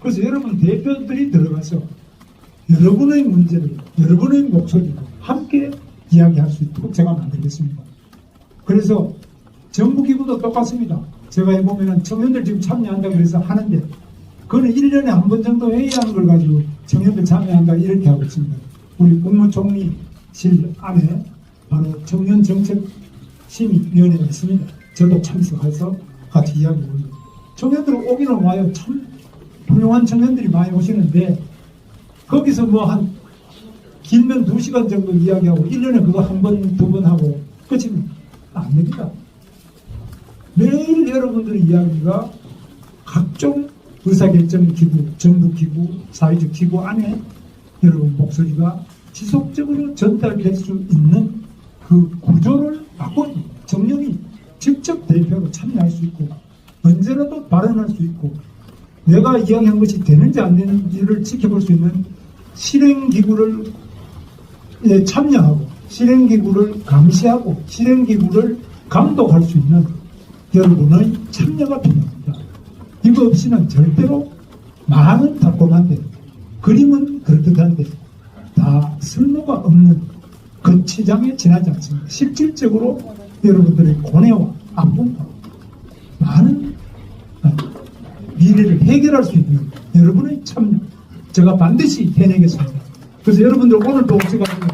그래서 여러분 대표들이 들어가서 여러분의 문제를 여러분의 목소리로 함께 이야기할 수 있도록 제가 만들겠습니다. 그래서 정부기구도 똑같습니다. 제가 해보면은 청년들 지금 참여한다고 해서 하는데 그거는 1년에 한 번 정도 회의하는 걸 가지고 청년들 참여한다 이렇게 하고 있습니다. 우리 국무총리실 안에 바로 청년정책심의위원회가 있습니다. 저도 참석해서 같이 있습니다. 청년들 오기는 와요. 참 훌륭한 청년들이 많이 오시는데 거기서 뭐 한 길면 두 시간 정도 이야기하고 1년에 그거 한 번, 두 번 하고 끝이면 안 됩니다. 매일 여러분들의 이야기가 각종 의사결정 기구, 정부 기구, 사회적 기구 안에 여러분 목소리가 지속적으로 전달될 수 있는 그 구조를 바꿔 정령이 직접 대표로 참여할 수 있고 언제라도 발언할 수 있고 내가 이야기한 것이 되는지 안 되는지를 지켜볼 수 있는 실행기구를 예, 참여하고 실행기구를 감시하고 실행기구를 감독할 수 있는 여러분의 참여가 필요합니다. 이거 없이는 절대로 마음은 달콤한데 그림은 그럴듯한데 다 쓸모가 없는 거치장에 지나지 않습니다. 실질적으로 여러분들의 고뇌와 아픔과 많은 어, 미래를 해결할 수 있는 여러분의 참여 제가 반드시 해내겠습니다. 그래서 여러분들 오늘도 오셔가지고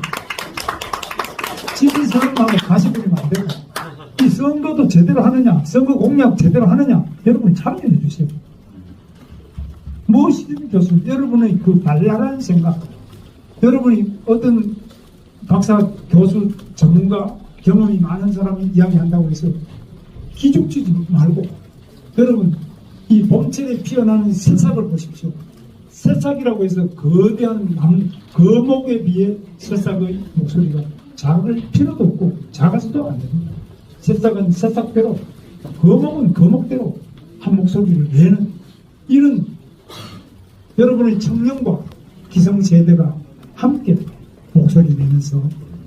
지지선언하고 가시버리면 안 되고 이 선거도 제대로 하느냐 선거 공약 제대로 하느냐 여러분이 참여해 주세요. 무엇이든 좋습니다. 여러분의 그 발랄한 생각 여러분이 어떤 박사 교수 전문가 경험이 많은 사람이 이야기한다고 해서 기죽지지 말고 여러분 이 봄철에 피어나는 새싹을 보십시오. 새싹이라고 해서 거대한 남, 거목에 비해 새싹의 목소리가 작을 필요도 없고 작아서도 안 됩니다. 새싹은 새싹대로 거목은 거목대로 한 목소리를 내는 이런 여러분의 청년과 기성세대가 함께 목소리 내면서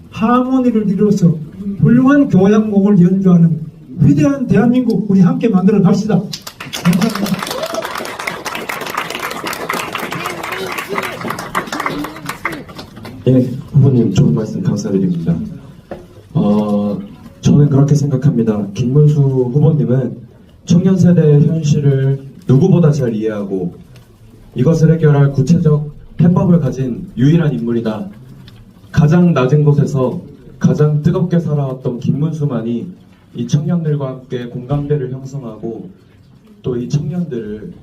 하모니를 이루어서 훌륭한 교향곡을 연주하는 위대한 대한민국 우리 함께 만들어 갑시다. 예, 후보님 좋은 말씀 감사드립니다. 어, 저는 그렇게 생각합니다. 김문수 후보님은 청년 세대의 현실을 누구보다 잘 이해하고 이것을 해결할 구체적 해법을 가진 유일한 인물이다. 가장 낮은 곳에서 가장 뜨겁게 살아왔던 김문수만이 이 청년들과 함께 공감대를 형성하고 또 이 청년들을